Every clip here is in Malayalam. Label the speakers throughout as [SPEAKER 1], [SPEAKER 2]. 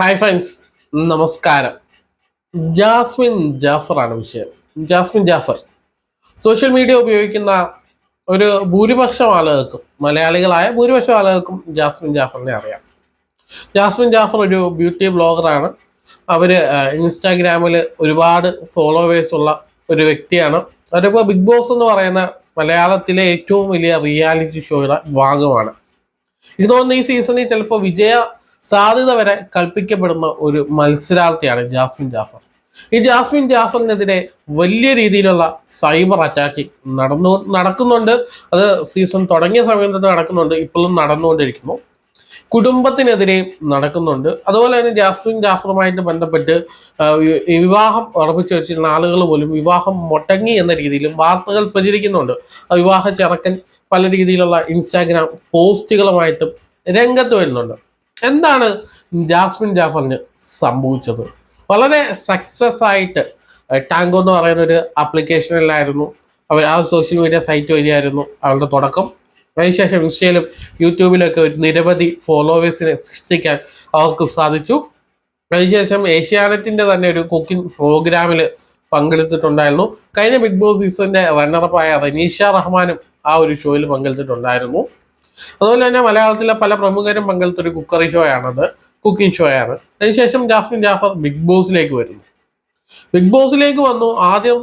[SPEAKER 1] ഹായ് ഫ്രണ്ട്സ് നമസ്കാരം. ജാസ്മിൻ ജാഫറാണ് വിഷയം. ജാസ്മിൻ ജാഫർ. സോഷ്യൽ മീഡിയ ഉപയോഗിക്കുന്ന ഒരു ഭൂരിപക്ഷം ആളുകൾക്കും മലയാളികളായ ഭൂരിപക്ഷം ആളുകൾക്കും ജാസ്മിൻ ജാഫറിനെ അറിയാം. ജാസ്മിൻ ജാഫർ ഒരു ബ്യൂട്ടി ബ്ലോഗറാണ് അവർ ഇൻസ്റ്റാഗ്രാമിൽ ഒരുപാട് ഫോളോവേഴ്സ് ഉള്ള ഒരു വ്യക്തിയാണ്. അവരിപ്പോൾ ബിഗ് ബോസ് എന്ന് പറയുന്ന മലയാളത്തിലെ ഏറ്റവും വലിയ റിയാലിറ്റി ഷോയുടെ ഭാഗമാണ്. ഇത് തോന്നുന്നു ഈ സീസണിൽ ചിലപ്പോൾ വിജയ സാധ്യത വരെ കൽപ്പിക്കപ്പെടുന്ന ഒരു മത്സരാർത്ഥിയാണ് ജാസ്മിൻ ജാഫർ. ഈ ജാസ്മിൻ ജാഫറിനെതിരെ വലിയ രീതിയിലുള്ള സൈബർ അറ്റാക്ക് നടന്നു നടക്കുന്നുണ്ട്. അത് സീസൺ തുടങ്ങിയ സമയം തൊട്ട് നടക്കുന്നുണ്ട്. ഇപ്പോഴും നടന്നുകൊണ്ടിരിക്കുന്നു. കുടുംബത്തിനെതിരെയും നടക്കുന്നുണ്ട്. അതുപോലെ തന്നെ ജാസ്മിൻ ജാഫറുമായിട്ട് ബന്ധപ്പെട്ട് വിവാഹം ഉറപ്പിച്ചു വെച്ചിരുന്ന ആളുകൾ പോലും വിവാഹം മുടങ്ങി എന്ന രീതിയിലും വാർത്തകൾ പ്രചരിക്കുന്നുണ്ട്. വിവാഹ ചെറുക്കൻ പല രീതിയിലുള്ള ഇൻസ്റ്റാഗ്രാം പോസ്റ്റുകളുമായിട്ടും രംഗത്ത് വരുന്നുണ്ട്. എന്താണ് ജാസ്മിൻ ജാഫറിന് സംഭവിച്ചത്? വളരെ സക്സസ് ആയിട്ട് ടാങ്കോ എന്ന് പറയുന്ന ഒരു ആപ്ലിക്കേഷനിലായിരുന്നു അവർ ആ സോഷ്യൽ മീഡിയ സൈറ്റ് വഴിയായിരുന്നു അവളുടെ തുടക്കം. അതിനുശേഷം ഇൻസ്റ്റയിലും യൂട്യൂബിലൊക്കെ ഒരു നിരവധി ഫോളോവേഴ്സിനെ സൃഷ്ടിക്കാൻ അവർക്ക് സാധിച്ചു. അതിനുശേഷം ഏഷ്യാനെറ്റിന്റെ തന്നെ ഒരു കുക്കിംഗ് പ്രോഗ്രാമിൽ പങ്കെടുത്തിട്ടുണ്ടായിരുന്നു. കഴിഞ്ഞ ബിഗ് ബോസ് സീസണിന്റെ റണ്ണറപ്പായ റനീഷ റഹ്മാനും ആ ഒരു ഷോയിൽ പങ്കെടുത്തിട്ടുണ്ടായിരുന്നു. അതുപോലെ തന്നെ മലയാളത്തിലെ പല പ്രമുഖരും പങ്കെടുത്ത ഒരു കുക്കറി ആണത് കുക്കിംഗ് ഷോ ആണ്. അതിനുശേഷം ജാസ്മിൻ ജാഫർ ബിഗ് ബോസിലേക്ക് വരുന്നു. ബിഗ് ബോസിലേക്ക് വന്നു ആദ്യം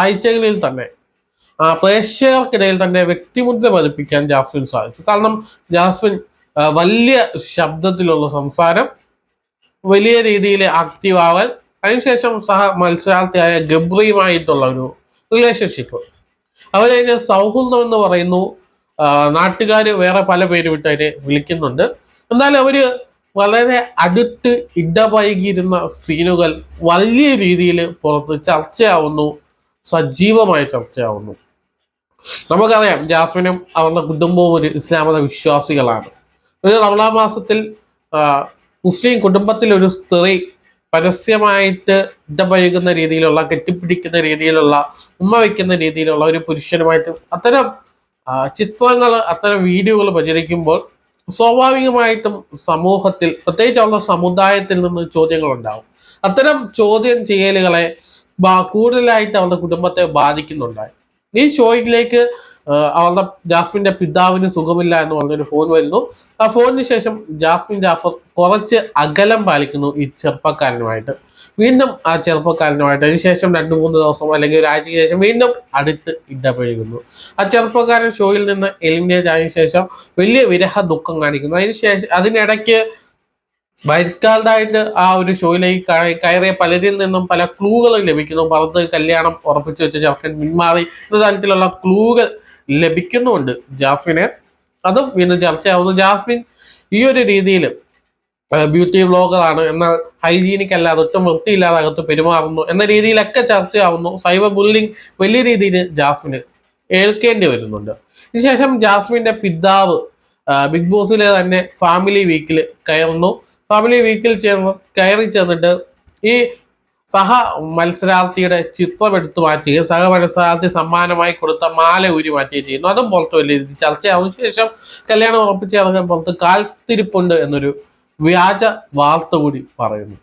[SPEAKER 1] ആഴ്ചകളിൽ തന്നെ. പ്രേക്ഷകർക്കിടയിൽ തന്നെ വ്യക്തിമുദ്ര പതിപ്പിക്കാൻ ജാസ്മിൻ സാധിച്ചു. കാരണം ജാസ്മിൻ വലിയ ശബ്ദത്തിലുള്ള സംസാരം വലിയ രീതിയിൽ ആക്റ്റീവ് ആവാൻ അതിനുശേഷം സഹ മത്സരാർത്ഥിയായ ഗബ്രിയുമായിട്ടുള്ള ഒരു റിലേഷൻഷിപ്പ് അവരതിന് സൗഹൃദം എന്ന് പറയുന്നു നാട്ടുകാർ വേറെ പല പേര് വിട്ട് അവരെ വിളിക്കുന്നുണ്ട്. എന്നാലും അവർ വളരെ അടുത്ത് ഇടപഴകിയിരുന്ന സീനുകൾ വലിയ രീതിയിൽ പുറത്ത് ചർച്ചയാവുന്നു സജീവമായി ചർച്ചയാവുന്നു. നമുക്കറിയാം ജാസ്മിനും അവരുടെ കുടുംബവും ഒരു ഇസ്ലാമത വിശ്വാസികളാണ്. ഒരു റമളാ മാസത്തിൽ മുസ്ലിം കുടുംബത്തിൽ ഒരു സ്ത്രീ പരസ്യമായിട്ട് ഇടപഴകുന്ന രീതിയിലുള്ള കെട്ടിപ്പിടിക്കുന്ന രീതിയിലുള്ള ഉമ്മ വയ്ക്കുന്ന രീതിയിലുള്ള ഒരു പുരുഷനുമായിട്ട് അത്തരം ചിത്രങ്ങൾ അത്തരം വീഡിയോകൾ പ്രചരിക്കുമ്പോൾ സ്വാഭാവികമായിട്ടും സമൂഹത്തിൽ പ്രത്യേകിച്ച് അവരുടെ സമുദായത്തിൽ നിന്ന് ചോദ്യങ്ങൾ ഉണ്ടാവും അത്തരം ചോദ്യം ചെയ്യലുകളെ കൂടുതലായിട്ട് അവരുടെ കുടുംബത്തെ ബാധിക്കുന്നുണ്ടായി ഈ ഷോയിലേക്ക് അവളുടെ ജാസ്മിന്റെ പിതാവിന് സുഖമില്ല എന്ന് പറഞ്ഞൊരു ഫോൺ വരുന്നു. ആ ഫോണിന് ശേഷം ജാസ്മിൻ ജാഫർ കുറച്ച് അകലം പാലിക്കുന്നു ഈ ചെറുപ്പക്കാരനുമായിട്ട്. വീണ്ടും ആ ചെറുപ്പക്കാരനുമായിട്ട്. അതിനുശേഷം രണ്ട് മൂന്ന് ദിവസം അല്ലെങ്കിൽ ഒരാഴ്ചയ്ക്ക് ശേഷം വീണ്ടും അടുത്ത് ഇടപഴകുന്നു. ആ ചെറുപ്പക്കാരൻ ഷോയിൽ നിന്ന് എലിമിനേറ്റ് ആയതിനു ശേഷം വലിയ വിരഹ ദുഃഖം കാണിക്കുന്നു. അതിനുശേഷം അതിനിടയ്ക്ക് വൈകാൽഡായിട്ട് ആ ഒരു ഷോയിലേക്ക് കയറിയ പലരിൽ നിന്നും പല ക്ലൂകളും ലഭിക്കുന്നു. പുറത്ത് കല്യാണം ഉറപ്പിച്ചു വെച്ച ചെറുക്കൻ പിന്മാറി. എന്ന തരത്തിലുള്ള ക്ലൂകൾ ലഭിക്കുന്നുമുണ്ട്. ജാസ്മിനെ അതും വീണ്ടും ചർച്ചയാവുന്നു. ജാസ്മിൻ ഈ ഒരു രീതിയിൽ ബ്യൂട്ടി വ്ളോഗറാണ്. എന്നാൽ ഹൈജീനിക് അല്ലാതെ ഒട്ടും വൃത്തിയില്ലാതെ അകത്ത് പെരുമാറുന്നു എന്ന രീതിയിലൊക്കെ ചർച്ചയാവുന്നു. സൈബർ ബുള്ളിങ് വലിയ രീതിയിൽ ജാസ്മിന് ഏൽക്കേണ്ടി വരുന്നുണ്ട്. ഇതിനുശേഷം ജാസ്മിന്റെ പിതാവ് ബിഗ് ബോസിലെ തന്നെ ഫാമിലി വീക്കിൽ കയറുന്നു. ഫാമിലി വീക്കിൽ ചേർന്ന് കയറി ചെന്നിട്ട് ഈ സഹ മത്സരാർത്ഥിയുടെ ചിത്രം എടുത്തു മാറ്റുകയും സഹ മത്സരാർത്ഥി സമ്മാനമായി കൊടുത്ത മാല ഊരി മാറ്റുകയും ചെയ്യുന്നു. അതും പുറത്ത് വലിയ രീതി ചർച്ചയാവുന്ന ശേഷം കല്യാണം ഉറപ്പിച്ച് ഇറങ്ങാൻ പുറത്ത് കാൽത്തിരിപ്പുണ്ട് എന്നൊരു വ്യാജ വാർത്ത കൂടി പറയുന്നു.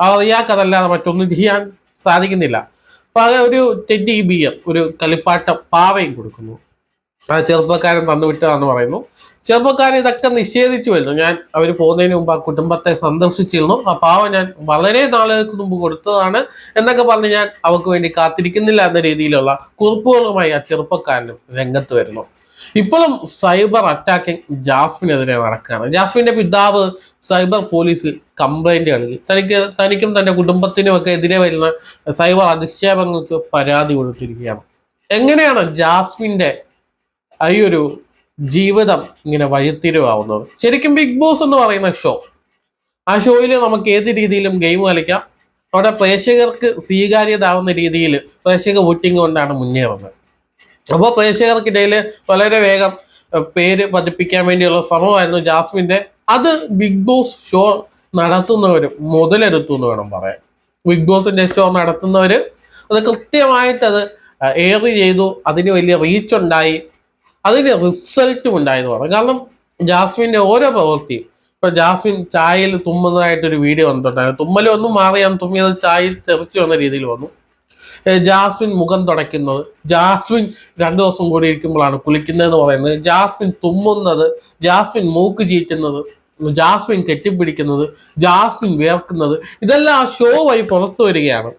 [SPEAKER 1] അറിയാക്കതല്ലാതെ മറ്റൊന്നും ചെയ്യാൻ സാധിക്കുന്നില്ല. പകരം ഒരു ടെഡി ബിയർ ഒരു കളിപ്പാട്ട പാവയും കൊടുക്കുന്നു. ആ ചെറുപ്പക്കാരൻ തന്നുവിട്ടതാന്ന് പറയുന്നു. ചെറുപ്പക്കാരൻ ഇതൊക്കെ നിഷേധിച്ചു വരുന്നു ഞാൻ അവർ പോകുന്നതിന് മുമ്പ് ആ കുടുംബത്തെ സന്ദർശിച്ചിരുന്നു. ആ പാവം ഞാൻ വളരെ നാളുകൾക്ക് മുമ്പ് കൊടുത്തതാണ് എന്നൊക്കെ പറഞ്ഞ് ഞാൻ അവർക്ക് വേണ്ടി കാത്തിരിക്കുന്നില്ല എന്ന രീതിയിലുള്ള കുറിപ്പുകളുമായി ആ ചെറുപ്പക്കാരനും രംഗത്ത് വരുന്നു. ഇപ്പോഴും സൈബർ അറ്റാക്കിംഗ് ജാസ്മിനെതിരെ നടക്കുകയാണ്. ജാസ്മിന്റെ പിതാവ് സൈബർ പോലീസിൽ കംപ്ലൈന്റ് നൽകി. തനിക്ക് തനിക്കും തന്റെ കുടുംബത്തിനും ഒക്കെ എതിരെ വരുന്ന സൈബർ അധിക്ഷേപങ്ങൾക്ക് പരാതി കൊടുത്തിരിക്കുകയാണ്. എങ്ങനെയാണ് ജാസ്മിന്റെ ഈ ഒരു ജീവിതം ഇങ്ങനെ വഴിത്തിരിവാവുന്നത്. ശരിക്കും ബിഗ് ബോസ് എന്ന് പറയുന്ന ഷോ ആ ഷോയിൽ നമുക്ക് ഏത് രീതിയിലും ഗെയിം കളിക്കാം. അവിടെ പ്രേക്ഷകർക്ക് സ്വീകാര്യതാവുന്ന രീതിയിൽ പ്രേക്ഷക വോട്ടിംഗ് കൊണ്ടാണ് മുന്നേറുന്നത്. അപ്പോൾ പ്രേക്ഷകർക്കിടയിൽ വളരെ വേഗം പേര് പതിപ്പിക്കാൻ വേണ്ടിയുള്ള ശ്രമമായിരുന്നു ജാസ്മിന്റെ. അത് ബിഗ് ബോസ് ഷോ നടത്തുന്നവർ മുതലെടുത്തു എന്ന് വേണം പറയാൻ. ബിഗ് ബോസിന്റെ ഷോ നടത്തുന്നവർ അത് കൃത്യമായിട്ടത് എയർ ചെയ്തു. അതിന് വലിയ റീച്ച് ഉണ്ടായി. അതിന് റിസൾട്ടും ഉണ്ടായെന്ന് പറഞ്ഞു. കാരണം ജാസ്മിന്റെ ഓരോ പ്രവൃത്തിയും ഇപ്പൊ ജാസ്മിൻ ചായയിൽ തുമ്മുന്നതായിട്ടൊരു വീഡിയോ വന്നിട്ടുണ്ടായിരുന്നു തുമ്മലൊന്നും മാറിയാൻ തുമ്മിയത് ചായയിൽ തെറിച്ചു വന്ന രീതിയിൽ വന്നു. ജാസ്മിൻ മുഖം തുടയ്ക്കുന്നത് ജാസ്മിൻ രണ്ടു ദിവസം കൂടി ഇരിക്കുമ്പോഴാണ് കുളിക്കുന്നതെന്ന് പറയുന്നത്. ജാസ്മിൻ തുമ്മുന്നത് ജാസ്മിൻ മൂക്ക് ചീറ്റുന്നത് ജാസ്മിൻ കെട്ടിപ്പിടിക്കുന്നത് ജാസ്മിൻ വേർക്കുന്നത് ഇതെല്ലാം ആ ഷോ വഴി പുറത്തു വരികയാണ്.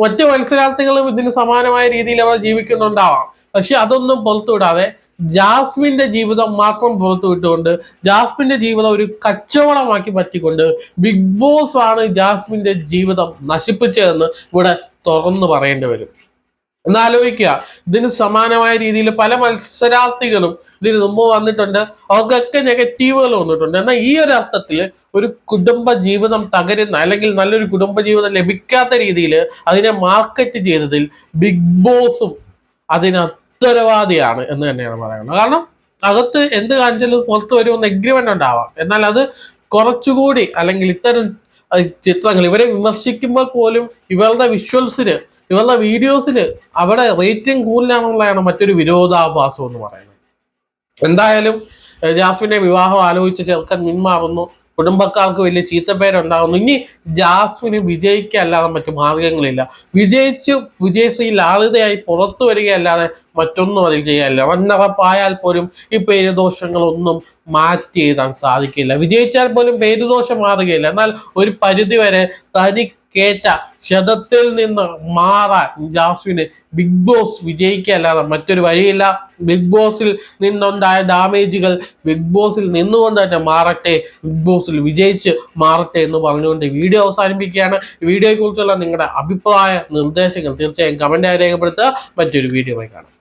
[SPEAKER 1] മറ്റു മത്സരാർത്ഥികളും ഇതിന് സമാനമായ രീതിയിൽ അവർ ജീവിക്കുന്നുണ്ടാവാം. പക്ഷെ അതൊന്നും പുറത്തു വിടാതെ ജാസ്മിന്റെ ജീവിതം മാത്രം പുറത്തു വിട്ടുകൊണ്ട് ജാസ്മിന്റെ ജീവിതം ഒരു കച്ചവടമാക്കി പറ്റിക്കൊണ്ട് ബിഗ് ബോസ് ആണ് ജാസ്മിന്റെ ജീവിതം നശിപ്പിച്ചതെന്ന് ഇവിടെ തുറന്നു പറയേണ്ടി വരും. എന്നാലോചിക്കുക ഇതിന് സമാനമായ രീതിയിൽ പല മത്സരാർത്ഥികളും ഇതിന് മുമ്പ് വന്നിട്ടുണ്ട്. അവർക്കൊക്കെ നെഗറ്റീവുകൾ വന്നിട്ടുണ്ട്. എന്നാൽ ഈ ഒരു അർത്ഥത്തിൽ ഒരു കുടുംബ ജീവിതം തകരുന്ന അല്ലെങ്കിൽ നല്ലൊരു കുടുംബ ജീവിതം ലഭിക്കാത്ത രീതിയിൽ അതിനെ മാർക്കറ്റ് ചെയ്തതിൽ ബിഗ് ബോസും അതിന് ഉത്തരവാദിയാണ് എന്ന് തന്നെയാണ് പറയുന്നത്. കാരണം അകത്ത് എന്ത് കാണിച്ചാലും പുറത്ത് വരുമെന്ന് എഗ്രിമെന്റ് ഉണ്ടാവാം. എന്നാൽ അത് കുറച്ചുകൂടി അല്ലെങ്കിൽ ഇത്തരം ചിത്രങ്ങൾ ഇവരെ വിമർശിക്കുമ്പോൾ പോലും ഇവരുടെ വിഷ്വൽസിന് ഇവരുടെ വീഡിയോസിന് അവിടെ റേറ്റിംഗ് കൂടുതലാണെന്നുള്ളതാണ് മറ്റൊരു വിരോധാഭാസം എന്ന് പറയുന്നത്. എന്തായാലും ജാസ്മിന്റെ വിവാഹം ആലോചിച്ച് ചെറുക്കൻ മിന്മാറുന്നു കുടുംബക്കാർക്ക് വലിയ ചീത്തപ്പേരുണ്ടാകുന്നു ഇനി ജാസ്മിന് വിജയിക്കല്ലാതെ മറ്റു മാർഗങ്ങളില്ല വിജയിച്ച് വിജയശ്രീ ലാളിതയായി പുറത്തു വരികയല്ലാതെ മറ്റൊന്നും അതിൽ ചെയ്യാനില്ല. വന്നറപ്പായാൽ പോലും ഈ പേരുദോഷങ്ങളൊന്നും മാറ്റി എഴുതാൻ സാധിക്കില്ല. വിജയിച്ചാൽ പോലും പേരുദോഷം മാറുകയില്ല. എന്നാൽ ഒരു പരിധിവരെ തനിക്കേറ്റ ക്ഷതത്തിൽ നിന്ന് മാറാൻ ജാസ്മിന് ബിഗ് ബോസ് വിജയിക്കല്ലാതെ മറ്റൊരു വഴിയില്ല. ബിഗ് ബോസിൽ നിന്നുണ്ടായ ഡാമേജുകൾ ബിഗ് ബോസിൽ നിന്നുകൊണ്ട് തന്നെ മാറട്ടെ ബിഗ് ബോസിൽ വിജയിച്ച് മാറട്ടെ എന്ന് പറഞ്ഞുകൊണ്ട് വീഡിയോ അവസാനിപ്പിക്കുകയാണ്. വീഡിയോയെക്കുറിച്ചുള്ള നിങ്ങളുടെ അഭിപ്രായ നിർദ്ദേശങ്ങൾ തീർച്ചയായും കമന്റായി രേഖപ്പെടുത്തുക. മറ്റൊരു വീഡിയോ കാണാം.